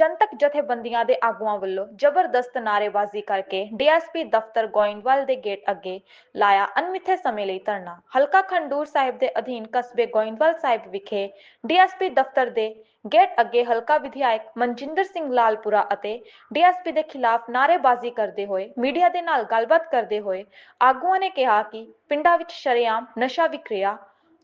ਜਨਤਕ ਜਥੇਬੰਦੀਆਂ ਦੇ ਆਗੂਆਂ ਵੱਲੋਂ ਜ਼ਬਰਦਸਤ ਨਾਅਰੇਬਾਜ਼ੀ ਕਰਕੇ ਡੀਐਸਪੀ ਦਫ਼ਤਰ ਗੋਇੰਦਵਾਲ ਦੇ ਗੇਟ ਅੱਗੇ ਲਾਇਆ ਅਣਮਿੱਥੇ ਸਮੇਂ ਲਈ ਧਰਨਾ। ਹਲਕਾ ਖੰਡੂਰ ਸਾਹਿਬ ਦੇ ਅਧੀਨ ਕਸਬੇ ਗੋਇੰਦਵਾਲ ਸਾਹਿਬ ਵਿਖੇ ਡੀਐਸਪੀ ਦਫ਼ਤਰ ਦੇ ਗੇਟ ਅੱਗੇ ਹਲਕਾ ਵਿਧਾਇਕ ਮਨਜਿੰਦਰ ਸਿੰਘ ਲਾਲਪੁਰਾ ਅਤੇ ਡੀਐਸਪੀ ਦੇ ਖਿਲਾਫ ਨਾਅਰੇਬਾਜ਼ੀ ਕਰਦੇ ਹੋਏ ਮੀਡੀਆ ਦੇ ਨਾਲ ਗੱਲਬਾਤ ਕਰਦੇ ਹੋਏ ਆਗੂਆਂ ਨੇ ਕਿਹਾ ਕਿ ਪਿੰਡਾਂ ਵਿੱਚ ਸ਼ਰੇਆਮ ਨਸ਼ਾ ਵਿਕਰਿਆ,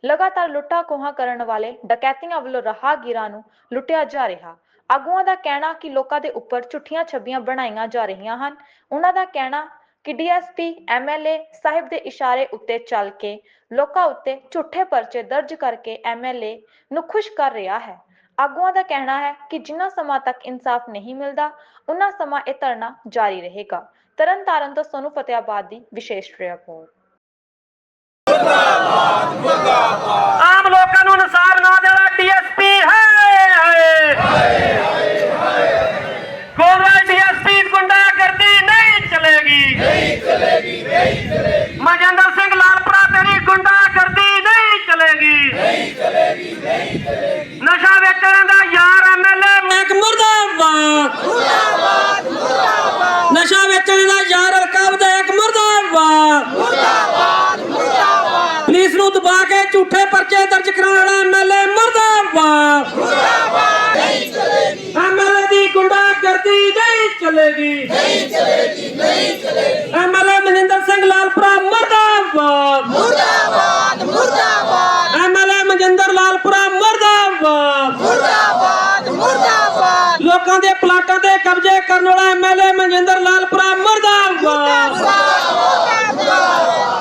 ਲਗਾਤਾਰ ਲੁੱਟਾਂ ਖੋਹਾਂ ਕਰਨ ਵਾਲੇ ਡਕੈਤੀਆਂ ਵੱਲੋਂ ਰਾਹਗੀਰਾਂ ਨੂੰ ਲੁੱਟਿਆ ਜਾ ਰਿਹਾ। ਆਗੂਆਂ ਦਾ ਕਹਿਣਾ ਕਿ ਲੋਕਾਂ ਦੇ ਉੱਪਰ ਝੂਠੀਆਂ ਛੱਬੀਆਂ ਬਣਾਈਆਂ ਜਾ ਰਹੀਆਂ ਹਨ। ਉਹਨਾਂ ਦਾ ਕਹਿਣਾ ਕਿ ਡੀਐਸਪੀ, ਐਮਐਲਏ ਸਾਹਿਬ ਦੇ ਇਸ਼ਾਰੇ ਉੱਤੇ ਚੱਲ ਕੇ ਲੋਕਾਂ ਉੱਤੇ ਝੂਠੇ ਪਰਚੇ ਦਰਜ ਕਰਕੇ ਐਮਐਲਏ ਨੂੰ ਖੁਸ਼ ਕਰ ਰਿਹਾ ਹੈ। ਆਗੂਆਂ ਦਾ ਕਹਿਣਾ ਹੈ ਕਿ ਜਿੰਨਾ ਸਮਾਂ ਤੱਕ ਇਨਸਾਫ ਨਹੀਂ ਮਿਲਦਾ ਉਨਾ ਸਮਾਂ ਇਹ ਧਰਨਾ ਜਾਰੀ ਰਹੇਗਾ। ਤਰਨਤਾਰਨ ਤੋਂ ਸੋਨੂ ਫਤਿਆਬਾਦ ਦੀ ਵਿਸ਼ੇਸ਼ ਰਿਪੋਰਟ ਆਮ ਲੋਕਾਂ ਨੂੰ ਇਨਸਾਫ ਨਾ ਦੇਣਾ ਡੀਐਸਪੀ ਹੈ ਕੋਵਲ ਡੀਐਸਪੀ ਗੁੰਡਾਗਰਦੀ ਨਹੀਂ ਚਲੇਗੀ ਨਹੀਂ ਚਲੇਗੀ ਨਹੀਂ ਚਲੇਗੀ ਮਜਿੰਦਰ ਸਿੰਘ ਲਾਲਪੁਰਾ ਤੇਰੀ ਗੁੰਡਾਗਰਦੀ ਨਹੀਂ ਚਲੇਗੀ ਨਹੀਂ ਚਲੇਗੀ ਨਹੀਂ ਚਲੇਗੀ ਨਸ਼ਾ ਵੇਚਣ ਦਾ ਯਾਰ ਐਮਐਲਏ ਮੈਕ ਮੁਰਦਾਬਾਦ ਮੁਰਦਾਬਾਦ ਮੁਰਦਾਬਾਦ ਨਸ਼ਾ ਵੇਚਣ ਦਾ ਯਾਰ ਅਲਕਾਬ ਦਾ ਇੱਕ ਮੁਰਦਾਬਾਦ ਪੁਲਿਸ ਨੂੰ ਦਬਾ ਕੇ ਝੂਠੇ ਪਰਚੇ ਦਰਜ ਕਰਾਉਣ ਵਾਲਾ ਐਮਐਲਏ ਮਰਦਾਬਾਦ ਮੁਰਦਾਬਾਦ। ਨਹੀਂ ਚਲੇਗੀ ਐਮਐਲਏ ਦੀ ਗੁੰਡਾਗਰਦੀ ਨਹੀਂ ਚਲੇਗੀ। ਨਹੀਂ ਚਲੇਗੀ ਨਹੀਂ ਚਲੇਗੀ ਐਮਐਲਏ ਮਨਿੰਦਰ ਸਿੰਘ ਲਾਲਪੁਰਾ ਮਰਦਾਬਾਦ। ਮੁਰਦਾਬਾਦ ਮੁਰਦਾਬਾਦ। ਐਮਐਲਏ ਮਨਜਿੰਦਰ ਲਾਲਪੁਰਾ ਮਰਦਾਬਾਦ। ਮੁਰਦਾਬਾਦ ਮੁਰਦਾਬਾਦ। ਲੋਕਾਂ ਦੇ ਪਲਾਟਾਂ ਤੇ ਕਬਜ਼ੇ ਕਰਨ ਵਾਲਾ ਐਮਐਲਏ ਮਨਜਿੰਦਰ ਲਾਲਪੁਰਾ ਮਰਦਾਬਾਦ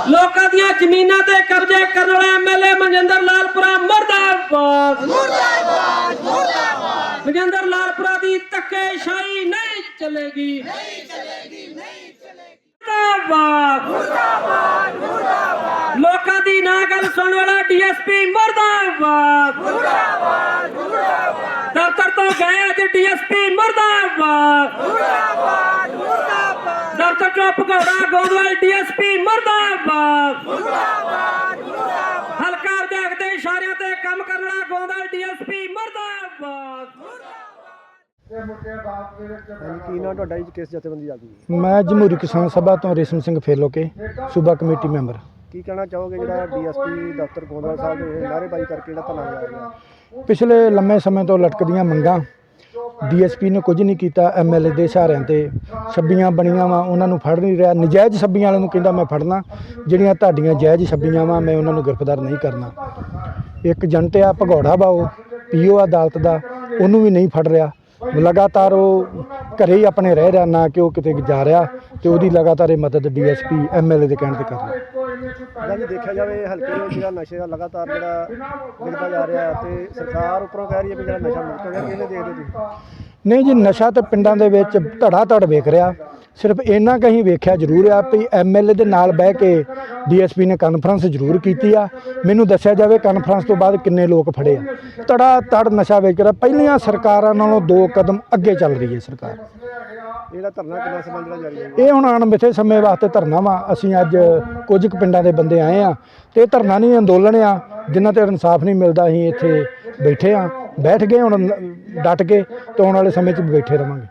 ਲੋਕਾਂ ਦੀਆਂ ਜ਼ਮੀਨਾਂ ਤੇ ਕਬਜ਼ੇ ਕਰਨ ਵਾਲਾ ਐਮਐਲਏ ਮਨਜਿੰਦਰ ਲਾਲਪੁਰਾ ਮਰਦਾਬਾਦ। ਮੁਰਦਾਬਾਦ ਮੁਰਦਾਬਾਦ। ਮਨਜਿੰਦਰ ਲਾਲਪੁਰਾ ਦੀ ਧੱਕੇਸ਼ਾਹੀ ਨਹੀਂ ਚਲੇਗੀ। ਨਹੀਂ ਚਲੇਗੀ ਨਹੀਂ ਚਲੇਗੀ। ਮਰਦਾਬਾਦ। ਮੁਰਦਾਬਾਦ ਮੁਰਦਾਬਾਦ। ਲੋਕਾਂ ਦੀ ਨਾ ਗੱਲ ਸੁਣਨ ਵਾਲਾ ਡੀਐਸਪੀ ਮਰਦਾਬਾਦ। ਮੁਰਦਾਬਾਦ ਮੁਰਦਾਬਾਦ। ਦਫ਼ਤਰ ਤੋਂ ਗਏ ਅੱਜ ਡੀਐਸਪੀ ਮਰਦਾਬਾਦ। ਮੁਰਦਾਬਾਦ। ਚੋਂ ਭਗੌੜਾ ਗੋਦਵਾਲ ਡੀਐਸਪੀ ਮਰਦਾਬਾਦ। ਮੁਰਦਾਬਾਦ ਮੁਰਦਾਬਾਦ। ਹਲਕਾ ਦੇ ਇਸ਼ਾਰਿਆਂ ਤੇ ਕੰਮ ਕਰਨ ਵਾਲਾ ਗੋਦਵਾਲ ਡੀਐਸਪੀ ਮਰਦਾਬਾਦ। ਕੀ ਨਾ ਤੁਹਾਡਾ ਜੀ? ਕਿਸ ਜਥੇਬੰਦੀ ਆਗੂ ਜੀ? ਮੈਂ ਜਮਹੂਰੀ ਕਿਸਾਨ ਸਭਾ ਤੋਂ ਰੇਸ਼ਮ ਸਿੰਘ ਫੇਲੋਕੇ ਸੂਬਾ ਕਮੇਟੀ ਮੈਂਬਰ। ਕੀ ਕਹਿਣਾ ਚਾਹੋਗੇ ਜਿਹੜਾ ਡੀਐਸਪੀ ਦਫ਼ਤਰ ਗੋਂਦਵਾਲ ਸਾਹਿਬ ਦੇ ਨਾਅਰੇਬਾਜ਼ੀ ਕਰਕੇ ਜਿਹੜਾ ਧਰਨਾ ਲਗਾਇਆ ਗਿਆ ਪਿਛਲੇ ਲੰਮੇ ਸਮੇਂ ਤੋਂ ਲਟਕਦੀਆਂ ਮੰਗਾਂ ਡੀਐਸਪੀ ਨੇ ਕੁਝ ਨਹੀਂ ਕੀਤਾ ਐਮਐਲਏ ਦੇ ਇਸ਼ਾਰਿਆਂ ਤੇ ਛੱਬੀਆਂ ਬਣੀਆਂ ਵਾ, ਉਹਨਾਂ ਨੂੰ ਫੜ ਨਹੀਂ ਰਿਹਾ। ਨਜਾਇਜ਼ ਛੱਬੀਆਂ ਵਾਲਿਆਂ ਨੂੰ ਕਹਿੰਦਾ ਮੈਂ ਫੜਨਾ, ਜਿਹੜੀਆਂ ਤੁਹਾਡੀਆਂ ਜਾਇਜ਼ ਛੱਬੀਆਂ ਵਾ, ਮੈਂ ਉਹਨਾਂ ਨੂੰ ਗ੍ਰਿਫਤਾਰ ਨਹੀਂ ਕਰਨਾ। ਇੱਕ ਜੰਟ ਆ, ਭਗੌੜਾ ਵਾ ਉਹ, ਪੀਓ ਅਦਾਲਤ ਦਾ, ਉਹਨੂੰ ਵੀ ਨਹੀਂ ਫੜ ਰਿਹਾ। ਲਗਾਤਾਰ ਉਹ ਘਰੇ ਹੀ ਆਪਣੇ ਰਹਿ ਰਿਹਾ, ਨਾ ਕਿ ਉਹ ਕਿਤੇ ਜਾ ਰਿਹਾ, ਤੇ ਉਹਦੀ ਲਗਾਤਾਰ ਇਹ ਮਦਦ ਡੀਐਸਪੀ ਐਮਐਲਏ ਦੇ ਕਹਿਣ ਤੇ ਕਰ ਰਿਹਾ। ਜਾਂ ਜੇ ਦੇਖਿਆ ਜਾਵੇ, ਹਲਕੇ ਵਿੱਚ ਜਿਹੜਾ ਨਸ਼ੇ ਦਾ ਲਗਾਤਾਰ ਜਿਹੜਾ ਵਿਕਦਾ ਜਾ ਰਿਹਾ ਤੇ ਸਰਕਾਰ ਉੱਪਰੋਂ ਕਹਿ ਰਹੀ ਹੈ ਵੀ ਜਿਹੜਾ ਨਸ਼ਾ ਮੁਕਤ ਹੋ ਗਿਆ ਕਿਵੇਂ ਦੇਖਦੇ ਤੁਸੀਂ? ਨਹੀਂ ਜੀ, ਨਸ਼ਾ ਤਾਂ ਪਿੰਡਾਂ ਦੇ ਵਿੱਚ ਧੜਾ ਧੜ ਵੇਖ ਰਿਹਾ। ਸਿਰਫ ਇੰਨਾ ਕਹੀਂ ਵੇਖਿਆ ਜ਼ਰੂਰ ਆ ਵੀ ਐਮਐਲਏ ਦੇ ਨਾਲ ਬਹਿ ਕੇ ਡੀਐਸਪੀ ਨੇ ਕਾਨਫਰੰਸ ਜ਼ਰੂਰ ਕੀਤੀ ਆ। ਮੈਨੂੰ ਦੱਸਿਆ ਜਾਵੇ ਕਾਨਫਰੰਸ ਤੋਂ ਬਾਅਦ ਕਿੰਨੇ ਲੋਕ ਫੜੇ ਆ। ਧੜਾ ਧੜ ਨਸ਼ਾ ਵੇਚ ਰਿਹਾ। ਪਹਿਲੀਆਂ ਸਰਕਾਰਾਂ ਨਾਲੋਂ ਦੋ ਕਦਮ ਅੱਗੇ ਚੱਲ ਰਹੀ ਹੈ ਸਰਕਾਰ। ਜਿਹੜਾ ਧਰਨਾ ਕਿੰਨਾ ਸਮਾਂ ਜਿਹੜਾ ਜਾਰੀ ਹੈ? ਇਹ ਹੁਣ ਅਣਮਿੱਥੇ ਸਮੇਂ ਵਾਸਤੇ ਧਰਨਾ ਵਾ। ਅਸੀਂ ਅੱਜ ਕੁਝ ਕੁ ਪਿੰਡਾਂ ਦੇ ਬੰਦੇ ਆਏ ਆ ਤੇ ਇਹ ਧਰਨਾ ਨਹੀਂ ਅੰਦੋਲਨ ਆ। ਜਿੰਨਾ ਤੇ ਇਨਸਾਫ ਨਹੀਂ ਮਿਲਦਾ ਅਸੀਂ ਇੱਥੇ ਬੈਠੇ ਆ। ਬੈਠ ਗਏ ਹੁਣ ਡਟ ਕੇ ਤੇ ਆਉਣ ਵਾਲੇ ਸਮੇਂ 'ਚ ਵੀ ਬੈਠੇ ਰਵਾਂਗੇ।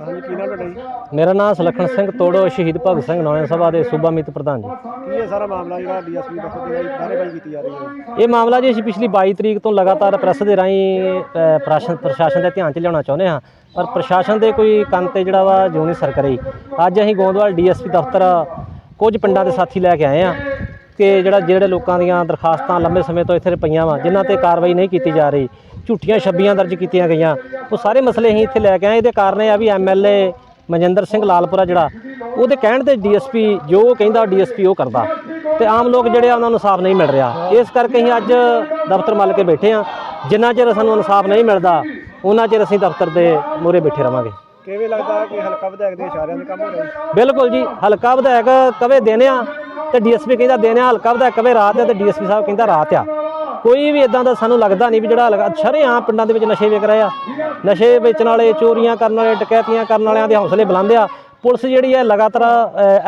ਹਾਂਜੀ ਕੀ ਨਾ ਤੁਹਾਡਾ ਜੀ? ਮੇਰਾ ਨਾਮ ਸੁਲੱਖਣ ਸਿੰਘ ਤੋੜੋ ਸ਼ਹੀਦ ਭਗਤ ਸਿੰਘ ਨੌਜਵਾਨ ਸਭਾ ਦੇ ਸੂਬਾ ਮਿੱਤ ਪ੍ਰਧਾਨ ਜੀ। ਕੀ ਇਹ ਸਾਰਾ ਮਾਮਲਾ ਜਿਹੜਾ ਡੀਐਸਪੀ ਦਫ਼ਤਰ ਦੇ ਜਿਹੜੀ ਨਾਅਰੇਬਾਜ਼ੀ ਕੀਤੀ ਜਾ ਰਹੀ ਹੈ? ਇਹ ਮਾਮਲਾ ਜੀ ਅਸੀਂ ਪਿਛਲੀ 22 ਤਰੀਕ ਤੋਂ ਲਗਾਤਾਰ ਪ੍ਰੈਸ ਦੇ ਰਾਹੀਂ ਅ, ਪ੍ਰਸ਼ਾਸਨ ਪ੍ਰਸ਼ਾਸਨ ਦੇ ਧਿਆਨ 'ਚ ਲਿਆਉਣਾ ਚਾਹੁੰਦੇ ਹਾਂ। ਪਰ ਪ੍ਰਸ਼ਾਸਨ ਦੇ ਕੋਈ ਕੰਨ ਤੇ ਜਿਹੜਾ ਵਾ ਜੋ ਨਹੀਂ ਸਰ ਕਰੀ। ਅੱਜ ਅਸੀਂ ਗੋਂਦਵਾਲ ਡੀਐਸਪੀ ਦਫ਼ਤਰ ਕੁਝ ਪਿੰਡਾਂ ਦੇ ਸਾਥੀ ਲੈ ਕੇ ਆਏ ਆ ਕਿ ਜਿਹੜਾ ਜਿਹੜੇ ਲੋਕਾਂ ਦੀਆਂ ਦਰਖਾਸਤਾਂ ਲੰਬੇ ਸਮੇਂ ਤੋਂ ਇੱਥੇ ਪਈਆਂ ਵਾ, ਜਿਨ੍ਹਾਂ ਤੇ ਕਾਰਵਾਈ ਨਹੀਂ ਕੀਤੀ ਜਾ ਰਹੀ। ਝੂਠੀਆਂ ਛੱਬੀਆਂ ਦਰਜ ਕੀਤੀਆਂ ਗਈਆਂ। ਉਹ ਸਾਰੇ ਮਸਲੇ ਅਸੀਂ ਇੱਥੇ ਲੈ ਕੇ ਆਏ। ਇਹਦੇ ਕਾਰਨ ਇਹ ਆ ਵੀ ਐਮਐਲਏ ਮਨਜਿੰਦਰ ਸਿੰਘ ਲਾਲਪੁਰਾ ਜਿਹੜਾ, ਉਹਦੇ ਕਹਿਣ ਤੇ ਡੀਐਸਪੀ ਜੋ ਉਹ ਕਹਿੰਦਾ ਡੀਐਸਪੀ ਉਹ ਕਰਦਾ। ਤੇ ਆਮ ਲੋਕ ਜਿਹੜੇ ਆ, ਉਹਨਾਂ ਨੂੰ ਸਾਫ਼ ਨਹੀਂ ਮਿਲ ਰਿਹਾ। ਇਸ ਕਰਕੇ ਅਸੀਂ ਅੱਜ ਦਫ਼ਤਰ ਮੱਲ ਕੇ ਬੈਠੇ ਆ। ਜਿੰਨਾ ਚਿਰ ਸਾਨੂੰ ਇਨਸਾਫ ਨਹੀਂ ਮਿਲਦਾ ਉਹਨਾਂ ਚਿਰ ਅਸੀਂ ਦਫ਼ਤਰ ਦੇ ਮੂਹਰੇ ਬੈਠੇ ਰਵਾਂਗੇ। ਕਿਵੇਂ ਲੱਗਦਾ ਕਿ ਹਲਕਾ ਵਿਧਾਇਕ ਦੇ ਇਸ਼ਾਰਿਆਂ ਦੇ ਕੰਮ ਹੋ ਰਿਹਾ ਬਿਲਕੁਲ ਜੀ ਹਲਕਾ ਵਿਧਾਇਕ ਕਵੇ ਦਿਨ ਆ ਤੇ ਡੀਐਸਪੀ ਕਹਿੰਦਾ ਦਿਨ ਆ ਹਲਕਾ ਵਿਧਾਇਕ ਕਵੇ ਰਾਤ ਆ ਤੇ ਡੀਐਸਪੀ ਸਾਹਿਬ ਕਹਿੰਦਾ ਰਾਤ ਆ। ਕੋਈ ਵੀ ਇਦਾਂ ਦਾ ਸਾਨੂੰ ਲੱਗਦਾ ਨਹੀਂ ਵੀ ਜਿਹੜਾ ਹਲਕਾ ਸ਼ਰੇਆਮ ਪਿੰਡਾਂ ਦੇ ਵਿੱਚ ਨਸ਼ੇ ਵਿਕ ਰਹੇ ਆ। ਨਸ਼ੇ ਵੇਚਣ ਵਾਲੇ ਚੋਰੀਆਂ ਕਰਨ ਵਾਲੇ ਡਕੈਤੀਆਂ ਕਰਨ ਵਾਲਿਆਂ ਦੇ ਹੌਸਲੇ ਬੁਲੰਦ ਆ। ਪੁਲਿਸ ਜਿਹੜੀ ਹੈ ਲਗਾਤਾਰ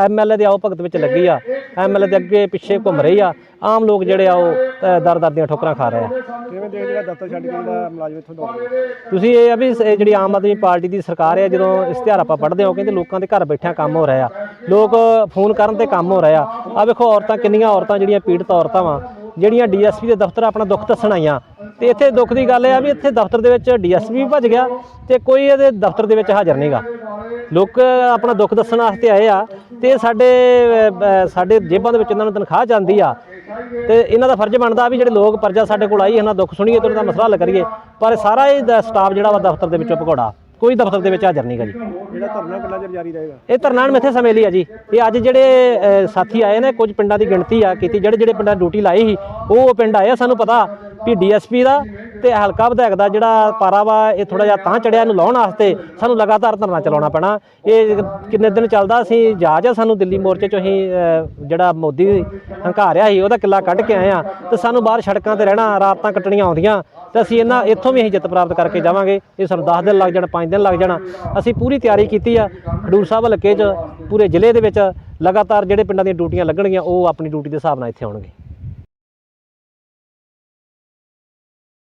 ਐਮਐਲਏ ਦੇ ਆਓ ਭਗਤ ਵਿੱਚ ਲੱਗੀ ਆ। ਐਮਐਲਏ ਦੇ ਅੱਗੇ ਪਿੱਛੇ ਘੁੰਮ ਰਹੀ ਆ। ਆਮ ਲੋਕ ਜਿਹੜੇ ਆ ਉਹ ਦਰ ਦਰ ਦੀਆਂ ਠੋਕਰਾਂ ਖਾ ਰਹੇ ਆ। ਕਿਵੇਂ ਦੇਖਦੇ ਜਿਹੜਾ ਦਫ਼ਤਰ ਛੱਡ ਕੇ ਜਿਹੜਾ ਮੁਲਾਜ਼ਮ ਇੱਥੋਂ ਦੌੜ ਤੁਸੀਂ ਇਹ ਆ ਵੀ ਜਿਹੜੀ ਆਮ ਆਦਮੀ ਪਾਰਟੀ ਦੀ ਸਰਕਾਰ ਹੈ ਜਦੋਂ ਇਸ਼ਤਿਹਾਰ ਆਪਾਂ ਪੜ੍ਹਦੇ ਹਾਂ ਕਹਿੰਦੇ ਲੋਕਾਂ ਦੇ ਘਰ ਬੈਠਿਆਂ ਕੰਮ ਹੋ ਰਿਹਾ। ਲੋਕ ਫੋਨ ਕਰਨ ਤੇ ਕੰਮ ਹੋ ਰਿਹਾ। ਆ ਵੇਖੋ ਔਰਤਾਂ ਕਿੰਨੀਆਂ ਔਰਤਾਂ ਜਿਹੜੀਆਂ ਪੀੜਤ ਔਰਤਾਂ ਵਾ ਜਿਹੜੀਆਂ ਡੀਐਸਪੀ ਦੇ ਦਫ਼ਤਰ ਆਪਣਾ ਦੁੱਖ ਦੱਸਣ ਆਈਆਂ। ਤੇ ਇੱਥੇ ਦੁੱਖ ਦੀ ਗੱਲ ਇਹ ਆ ਵੀ ਇੱਥੇ ਦਫ਼ਤਰ ਦੇ ਵਿੱਚ ਡੀਐਸਪੀ ਵੀ ਭੱਜ ਗਿਆ ਤੇ ਕੋਈ ਇਹਦੇ ਦਫ਼ਤਰ ਦੇ ਵਿੱਚ ਹਾਜ਼ਰ ਨਹੀਂਗਾ ਲੋਕ ਆਪਣਾ ਦੁੱਖ ਦੱਸਣ ਵਾਸਤੇ ਆਏ ਆ ਤੇ ਸਾਡੇ ਸਾਡੇ ਜੇਬਾਂ ਦੇ ਵਿੱਚ ਇਹਨਾਂ ਨੂੰ ਤਨਖਾਹ ਜਾਂਦੀ ਆ। ਤੇ ਇਹਨਾਂ ਦਾ ਫਰਜ਼ ਬਣਦਾ ਵੀ ਜਿਹੜੇ ਲੋਕ ਪਰਜਾ ਸਾਡੇ ਕੋਲ ਆਈ, ਇਹਨਾਂ ਦੁੱਖ ਸੁਣੀਏ ਤੇ ਉਹਨਾਂ ਦਾ ਮਸਲਾ ਹੱਲ ਕਰੀਏ। ਪਰ ਸਾਰਾ ਇਹ ਦਾ, ਸਟਾਫ ਜਿਹੜਾ ਵਾ ਦਫ਼ਤਰ ਦੇ ਵਿੱਚੋਂ ਭਗੌੜਾ। ਕੋਈ ਦਫ਼ਤਰ ਦੇ ਵਿੱਚ ਹਾਜ਼ਰ ਨਹੀਂਗਾ ਜੀ। ਜਿਹੜਾ ਧਰਨਾ ਕਿੰਨਾ ਚਿਰ ਜਾਰੀ ਰਹੇਗਾ। ਇਹ ਧਰਨਾ ਮਿੱਥੇ ਸਮੇਂ ਲਈ ਆ ਜੀ। ਇਹ ਅੱਜ ਜਿਹੜੇ ਸਾਥੀ ਆਏ ਨੇ ਕੁਝ ਪਿੰਡਾਂ ਦੀ ਗਿਣਤੀ ਆ ਕੀਤੀ ਜਿਹੜੇ ਜਿਹੜੇ ਪਿੰਡਾਂ ਡਿਊਟੀ ਲਾਈ ਸੀ ਉਹ ਪਿੰਡ ਆਏ ਸਾਨੂੰ ਪਤਾ ਵੀ ਡੀਐਸਪੀ ਦਾ ਤੇ ਹਲਕਾ ਵਿਧਾਇਕ ਦਾ ਜਿਹੜਾ ਪਾਰਾ ਵਾ ਇਹ ਥੋੜਾ ਜਿਹਾ ਤਾਂ ਚੜਿਆ ਇਹਨੂੰ ਲਾਉਣ ਵਾਸਤੇ ਸਾਨੂੰ ਲਗਾਤਾਰ ਧਰਨਾ ਚਲਾਉਣਾ ਪੈਣਾ। ਇਹ ਕਿੰਨੇ ਦਿਨ ਚੱਲਦਾ ਅਸੀਂ ਜਹਾਜ਼ ਆ ਸਾਨੂੰ ਦਿੱਲੀ ਮੋਰਚੇ ਚੋਂ ਅਸੀਂ ਅ, ਜਿਹੜਾ ਮੋਦੀ ਹੰਕਾਰਿਆ ਸੀ ਉਹਦਾ ਕਿੱਲਾ ਕੱਢ ਕੇ ਆਏ ਆ ਤੇ ਸਾਨੂੰ ਬਾਹਰ ਸੜਕਾਂ ਤੇ ਰਹਿਣਾ ਰਾਤਾਂ ਕੱਟਣੀਆਂ ਆਉਂਦੀਆਂ ਤੇ ਅਸੀਂ ਇਹਨਾਂ ਇੱਥੋਂ ਵੀ ਅਸੀਂ ਜਿੱਤ ਪ੍ਰਾਪਤ ਕਰਕੇ ਜਾਵਾਂਗੇ। ਇਹ ਸਾਨੂੰ 10 ਦਿਨ ਲੱਗ ਜਾਣ 5 ਦਿਨ ਲੱਗ ਜਾਣਾ। ਅਸੀਂ ਪੂਰੀ ਤਿਆਰੀ ਕੀਤੀ ਆ ਖਡੂਰ ਸਾਹਿਬ ਹਲਕੇ 'ਚ, ਪੂਰੇ ਜ਼ਿਲ੍ਹੇ ਦੇ ਵਿੱਚ ਲਗਾਤਾਰ ਜਿਹੜੇ ਪਿੰਡਾਂ ਦੀਆਂ ਡਿਊਟੀਆਂ ਲੱਗਣਗੀਆਂ, ਉਹ ਆਪਣੀ ਡਿਊਟੀ ਦੇ ਹਿਸਾਬ ਨਾਲ ਇੱਥੇ ਆਉਣਗੇ।